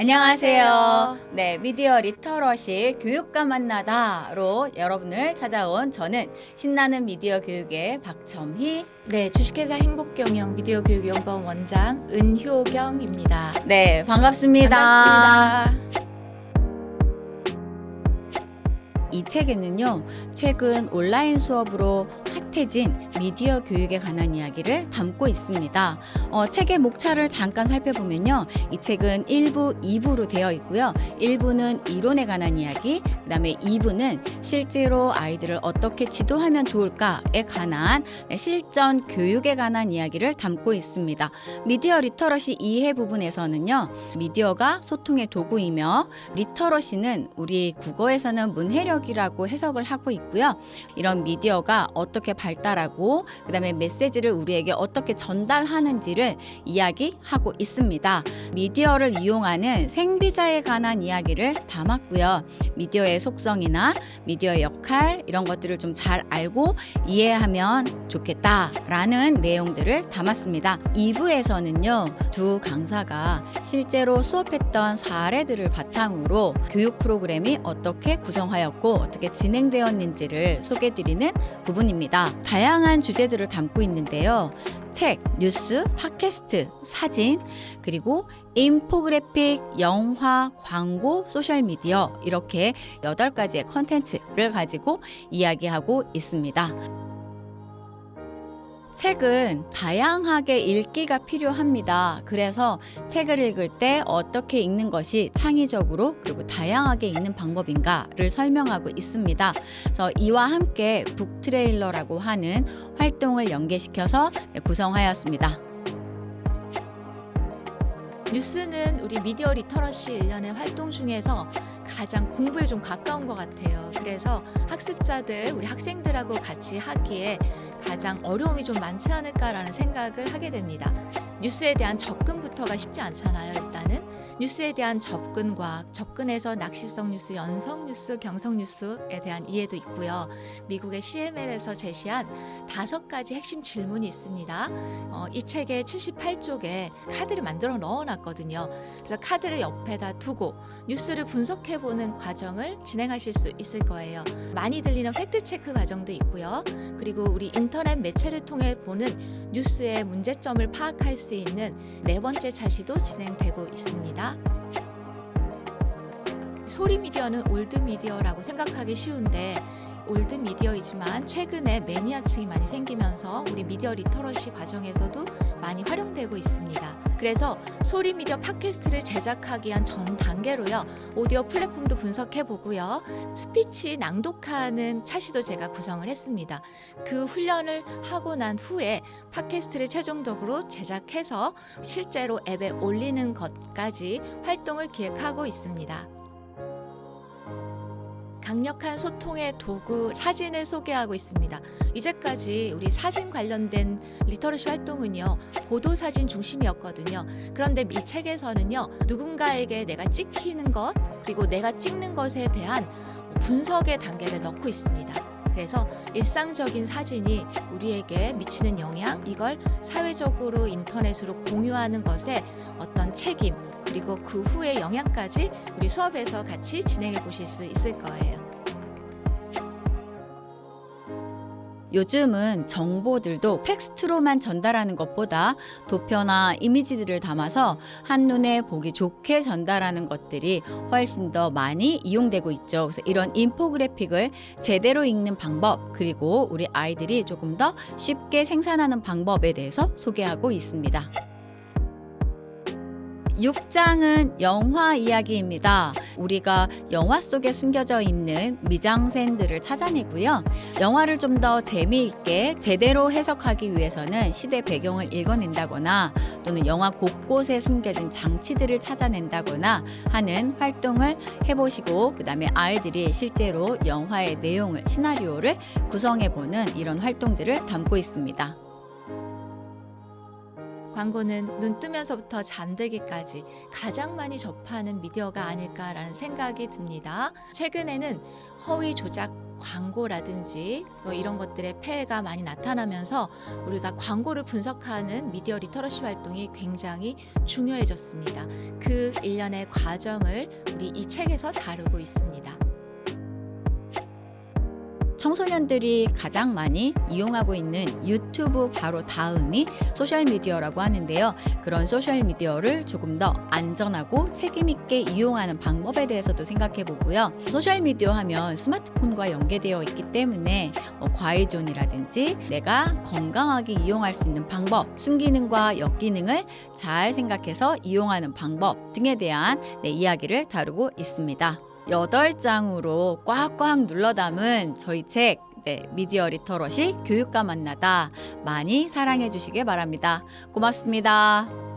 안녕하세요. 네, 미디어 리터러시 교육과 만나다로 여러분을 찾아온 저는 신나는 미디어 교육의 박첨희. 네, 주식회사 행복경영 미디어 교육연구원 원장 은효경입니다. 네, 반갑습니다. 반갑습니다. 이 책에는요, 최근 온라인 수업으로 핫해진 미디어 교육에 관한 이야기를 담고 있습니다. 어, 책의 목차를 잠깐 살펴보면요, 이 책은 1부, 2부로 되어 있고요. 1부는 이론에 관한 이야기, 그 다음에 2부는 실제로 아이들을 어떻게 지도하면 좋을까에 관한 실전 교육에 관한 이야기를 담고 있습니다. 미디어 리터러시 이해 부분에서는요, 미디어가 소통의 도구이며 리터러시는 우리 국어에서는 문해력이 라고 해석을 하고 있고요. 이런 미디어가 어떻게 발달하고 그다음에 메시지를 우리에게 어떻게 전달하는지를 이야기하고 있습니다. 미디어를 이용하는 생비자에 관한 이야기를 담았고요. 미디어의 속성이나 미디어의 역할 이런 것들을 좀 잘 알고 이해하면 좋겠다라는 내용들을 담았습니다. 2부에서는요. 두 강사가 실제로 수업했던 사례들을 바탕으로 교육 프로그램이 어떻게 구성하였고 어떻게 진행되었는지를 소개드리는 부분입니다. 다양한 주제들을 담고 있는데요. 책, 뉴스, 팟캐스트, 사진, 그리고 인포그래픽, 영화, 광고, 소셜미디어 이렇게 8가지의 컨텐츠를 가지고 이야기하고 있습니다. 책은 다양하게 읽기가 필요합니다. 그래서 책을 읽을 때 어떻게 읽는 것이 창의적으로 그리고 다양하게 읽는 방법인가를 설명하고 있습니다. 그래서 이와 함께 북 트레일러라고 하는 활동을 연계시켜서 구성하였습니다. 뉴스는 우리 미디어 리터러시 일련의 활동 중에서 가장 공부에 좀 가까운 것 같아요. 그래서 학습자들, 우리 학생들하고 같이 하기에 가장 어려움이 좀 많지 않을까라는 생각을 하게 됩니다. 뉴스에 대한 접근부터가 쉽지 않잖아요. 일단은 뉴스에 대한 접근과 접근해서 낚시성 뉴스, 연성 뉴스, 경성 뉴스에 대한 이해도 있고요. 미국의 CML에서 제시한 다섯 가지 핵심 질문이 있습니다. 어, 이 책의 78쪽에 카드를 만들어 넣어놨 거든요. 그래서 카드를 옆에다 두고 뉴스를 분석해 보는 과정을 진행하실 수 있을 거예요. 많이 들리는 팩트 체크 과정도 있고요. 그리고 우리 인터넷 매체를 통해 보는 뉴스의 문제점을 파악할 수 있는 네 번째 차시도 진행되고 있습니다. 소리 미디어는 올드 미디어라고 생각하기 쉬운데 올드 미디어이지만 최근에 매니아층이 많이 생기면서 우리 미디어 리터러시 과정에서도 많이 활용되고 있습니다. 그래서 소리 미디어 팟캐스트를 제작하기 위한 전 단계로요. 오디오 플랫폼도 분석해 보고요. 스피치 낭독하는 차시도 제가 구성을 했습니다. 그 훈련을 하고 난 후에 팟캐스트를 최종적으로 제작해서 실제로 앱에 올리는 것까지 활동을 기획하고 있습니다. 강력한 소통의 도구 사진을 소개하고 있습니다. 이제까지 우리 사진 관련된 리터러시 활동은요 보도 사진 중심이었거든요. 그런데 이 책에서는요 누군가에게 내가 찍히는 것 그리고 내가 찍는 것에 대한 분석의 단계를 넣고 있습니다. 그래서 일상적인 사진이 우리에게 미치는 영향 이걸 사회적으로 인터넷으로 공유하는 것에 어떤 책임 그리고 그 후의 영향까지 우리 수업에서 같이 진행해 보실 수 있을 거예요. 요즘은 정보들도 텍스트로만 전달하는 것보다 도표나 이미지들을 담아서 한눈에 보기 좋게 전달하는 것들이 훨씬 더 많이 이용되고 있죠. 그래서 이런 인포그래픽을 제대로 읽는 방법, 그리고 우리 아이들이 조금 더 쉽게 생산하는 방법에 대해서 소개하고 있습니다. 6장은 영화 이야기입니다. 우리가 영화 속에 숨겨져 있는 미장센들을 찾아내고요. 영화를 좀 더 재미있게 제대로 해석하기 위해서는 시대 배경을 읽어낸다거나 또는 영화 곳곳에 숨겨진 장치들을 찾아낸다거나 하는 활동을 해보시고 그 다음에 아이들이 실제로 영화의 내용을 시나리오를 구성해보는 이런 활동들을 담고 있습니다. 광고는 눈 뜨면서부터 잠들기까지 가장 많이 접하는 미디어가 아닐까라는 생각이 듭니다. 최근에는 허위 조작 광고라든지 뭐 이런 것들의 폐해가 많이 나타나면서 우리가 광고를 분석하는 미디어 리터러시 활동이 굉장히 중요해졌습니다. 그 일련의 과정을 우리 이 책에서 다루고 있습니다. 청소년들이 가장 많이 이용하고 있는 유튜브 바로 다음이 소셜미디어라고 하는데요. 그런 소셜미디어를 조금 더 안전하고 책임있게 이용하는 방법에 대해서도 생각해 보고요. 소셜미디어 하면 스마트폰과 연계되어 있기 때문에 뭐 과외존이라든지 내가 건강하게 이용할 수 있는 방법, 순기능과 역기능을 잘 생각해서 이용하는 방법 등에 대한 네, 이야기를 다루고 있습니다. 여덟 장으로 꽉꽉 눌러 담은 저희 책 네, 미디어 리터러시 교육과 만나다 많이 사랑해 주시길 바랍니다. 고맙습니다.